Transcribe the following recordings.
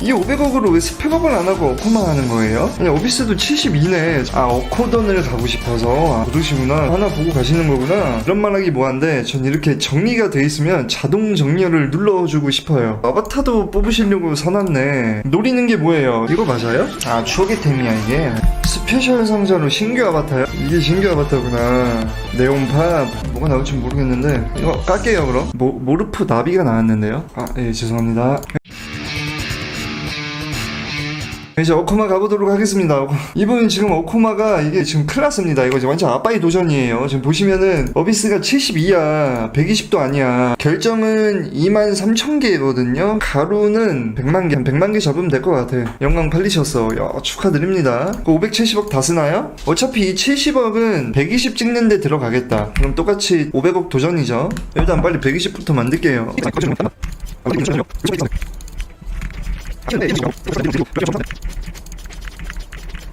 이 500억으로 왜 스펙업을 안 하고 어코만 하는 거예요? 아니 오비스도 72네. 아 어코던을 가고 싶어서. 아 그러시구나. 하나 보고 가시는 거구나. 그런 말하기 뭐한데 전 이렇게 정리가 돼 있으면 자동 정렬을 눌러주고 싶어요. 아바타도 뽑으시려고 사놨네. 노리는 게 뭐예요? 이거 맞아요? 아 추억의 템이야 이게. 스페셜 상자로 신규 아바타요? 이게 신규 아바타구나. 네온팝. 뭐가 나올지 모르겠는데. 이거 깎게요 그럼. 모, 모르프 나비가 나왔는데요? 아 예 죄송합니다 이제 어코마 가보도록 하겠습니다. 이분 지금 어코마가 이게 지금 큰일 났습니다. 이거 지금 완전 아빠의 도전이에요. 지금 보시면은 어비스가 72야. 120도 아니야. 결정은 2만 3천 개거든요. 가루는 100만 개. 한 100만 개 잡으면 될 것 같아. 영광 팔리셨어. 야, 축하드립니다. 그 570억 다 쓰나요? 어차피 이 70억은 120 찍는데 들어가겠다. 그럼 똑같이 500억 도전이죠. 일단 빨리 120부터 만들게요. 现在天气由660度转为负30。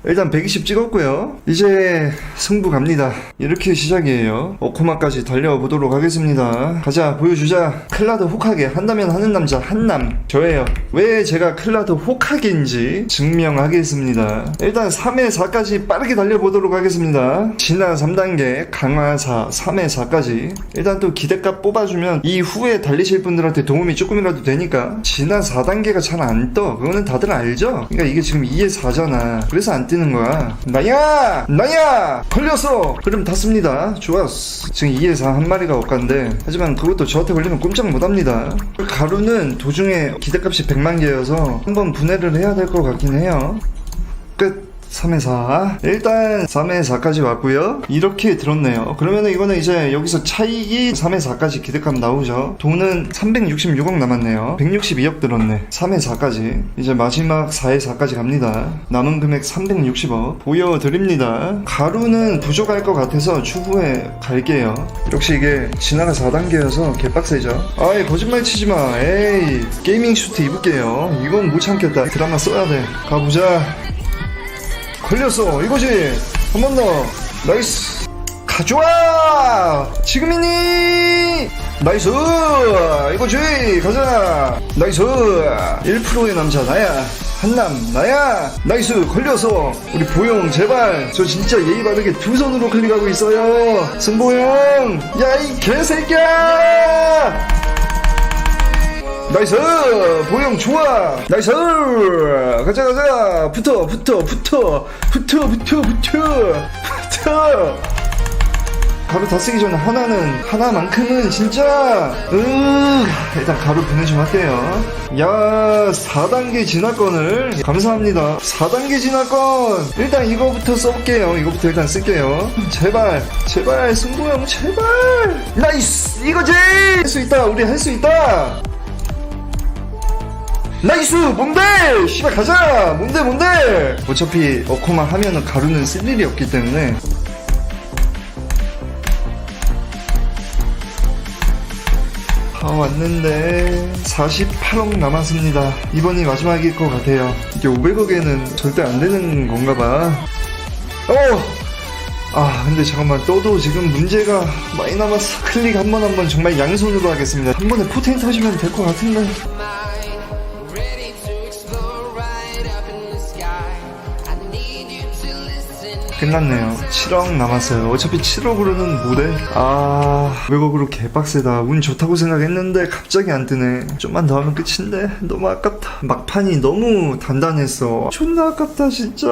일단 120 찍었고요. 이제 승부 갑니다. 이렇게 시작이에요. 어코마까지 달려보도록 하겠습니다. 가자, 보여주자. 클라드 호카게 한다면 하는 남자 한남 저예요. 왜 제가 클라드 호카게인지 증명하겠습니다. 일단 3회 4까지 빠르게 달려보도록 하겠습니다. 진화 3단계, 강화 4, 3회 4까지. 일단 또 기대값 뽑아주면 이 후에 달리실 분들한테 도움이 조금이라도 되니까 진화 4단계가 잘 안 떠. 그거는 다들 알죠? 그러니까 이게 지금 2에 4잖아. 그래서 안 뜨는 거야. 나야! 나야! 걸렸어! 그럼 탔습니다. 좋았어. 지금 2에 4한 마리가 엇간데 하지만 그것도 저한테 걸리면 꼼짝 못 합니다. 가루는 도중에 기대값이 100만 개여서 한번 분해를 해야 될 것 같긴 해요. 끝. 3회 4. 일단 3회 4까지 왔고요. 이렇게 들었네요. 그러면 이거는 이제 여기서 차익이 3회 4까지 기대값 나오죠. 돈은 366억 남았네요. 162억 들었네. 3회 4까지. 이제 마지막 4회 4까지 갑니다. 남은 금액 360억 보여드립니다. 가루는 부족할 것 같아서 추후에 갈게요. 역시 이게 진화가 4단계여서 개빡세죠. 아이 거짓말 치지 마. 에이 게이밍 슈트 입을게요. 이건 못 참겠다. 드라마 써야 돼. 가보자. 걸렸어. 이거지. 한 번 더. 나이스. 가져와! 지금이니! 나이스! 이거지. 가자. 나이스. 1%의 남자 나야. 한남 나야. 나이스. 걸려서. 우리 보영 제발. 저 진짜 예의 바르게 두 손으로 클릭하고 있어요. 승보형 야이 개새끼야 나이스! 보영 좋아! 나이스! 가자 가자! 붙어 붙어 붙어! 붙어 붙어 붙어! 붙어! 가루 다 쓰기 전에 하나는 하나만큼은 진짜 으 일단 가루 분해 좀 할게요. 야 4단계 진화권을. 감사합니다. 4단계 진화권! 일단 이거부터 써볼게요. 이거부터 일단 쓸게요. 제발 제발 승부형 제발! 나이스! 이거지! 할 수 있다 우리 할 수 있다 나이스 뭔데? 씨발 가자! 뭔데 뭔데? 어차피 어코마 하면은 가루는 쓸 일이 없기 때문에. 다 왔는데 48억 남았습니다. 이번이 마지막일 것 같아요. 이게 500억에는 절대 안 되는 건가 봐. 어! 아 근데 잠깐만. 떠도 지금 문제가 많이 남았어. 클릭 한 번 한 번 정말 양손으로 하겠습니다. 한 번에 포텐트 하시면 될 것 같은데 끝났네요. 7억 남았어요. 어차피 7억으로는 못해. 아, 외국으로 개빡세다. 운 좋다고 생각했는데 갑자기 안 뜨네. 좀만 더 하면 끝인데 너무 아깝다. 막판이 너무 단단했어. 존나 아깝다 진짜.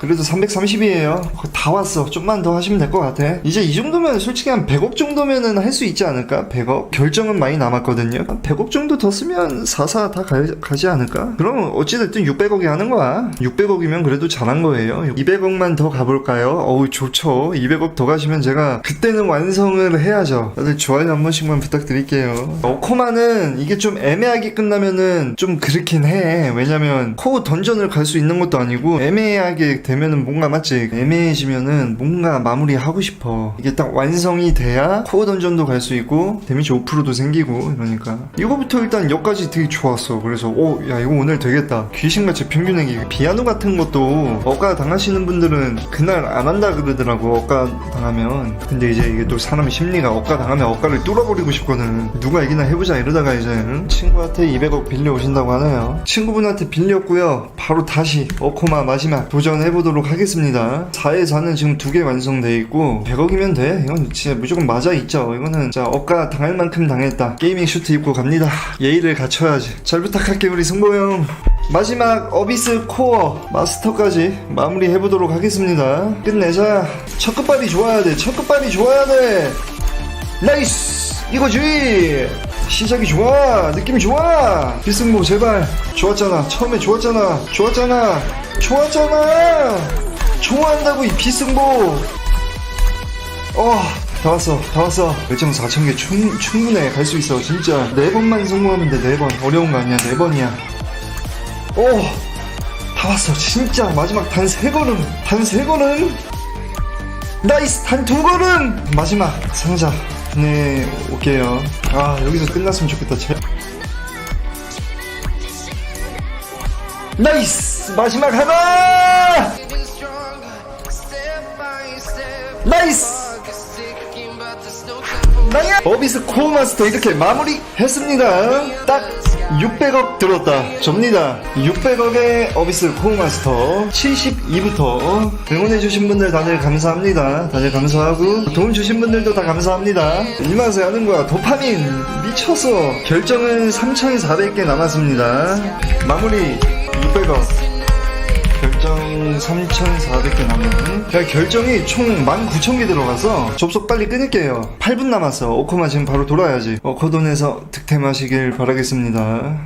그래도 330이에요. 다 왔어. 좀만 더 하시면 될 것 같아. 이제 이 정도면 솔직히 한 100억 정도면은 할 수 있지 않을까? 100억? 결정은 많이 남았거든요. 한 100억 정도 더 쓰면 44다 가, 가지 않을까? 그럼 어찌됐든 600억이 하는 거야. 600억이면 그래도 잘한 거예요. 200억만 더 가볼 까요? 어우 좋죠. 200억 더 가시면 제가 그때는 완성을 해야죠. 다들 좋아요 한 번씩만 부탁드릴게요. 어코마는 이게 좀 애매하게 끝나면은 좀 그렇긴 해. 왜냐면 코어 던전을 갈 수 있는 것도 아니고 애매하게 되면은 뭔가 맞지? 애매해지면은 뭔가 마무리하고 싶어. 이게 딱 완성이 돼야 코어 던전도 갈 수 있고 데미지 5%도 생기고 이러니까 이거부터 일단 여기까지 되게 좋았어. 그래서 오 야 이거 오늘 되겠다. 귀신같이 평균액이 피아노 같은 것도 억가 당하시는 분들은 그날 맨날 안 한다 그러더라고 억가 당하면. 근데 이제 이게 또 사람 심리가 억가 당하면 억가를 뚫어버리고 싶거든. 누가 이기나 해보자 이러다가 이제 응? 친구한테 200억 빌려 오신다고 하네요. 친구분한테 빌렸고요. 바로 다시 어코마 마지막 도전해보도록 하겠습니다. 4에 4는 지금 두 개 완성돼 있고 100억이면 돼. 이건 진짜 무조건 맞아 있죠. 이거는 자 억가 당할 만큼 당했다. 게이밍 슈트 입고 갑니다. 예의를 갖춰야지. 잘 부탁할게 우리 승보 형 마지막 어비스 코어 마스터까지 마무리 해보도록 하겠습니다. 끝내자. 첫 끝발이 좋아야 돼 첫 끝발이 좋아야 돼. 나이스! 이거지! 시작이 좋아. 느낌이 좋아. 비승모 제발. 좋았잖아. 처음에 좋았잖아. 좋았잖아. 좋았잖아. 좋아한다고 이 비승모. 어 다 왔어. 다 왔어. 열정 4천개 충, 충분해. 갈 수 있어. 진짜. 네 번만 성공하면 돼. 네 번. 어려운 거 아니야. 네 번이야 오 다 왔어. 진짜 마지막 단세 걸음 단세 걸음 나이스 단두 걸음 마지막 상자. 네 올게요. 아 여기서 끝났으면 좋겠다. 제... 나이스! 마지막 하나. 나이스! 나야 어비스 코어 마스터 이렇게 마무리 했습니다. 딱 600억 들었다. 접니다. 600억의 어비스 코어 마스터 72부터 응원해주신 분들 다들 감사합니다. 다들 감사하고 도움 주신 분들도 다 감사합니다. 이 맛에 하는 거야. 도파민 미쳤어 결정은 3400개 남았습니다. 마무리 600억 결정 3,400개 남은 야, 결정이 총 19,000개 들어가서 접속 빨리 끊을게요. 8분 남았어. 오코마 지금 바로 돌아야지. 어 코돈에서 득템하시길 바라겠습니다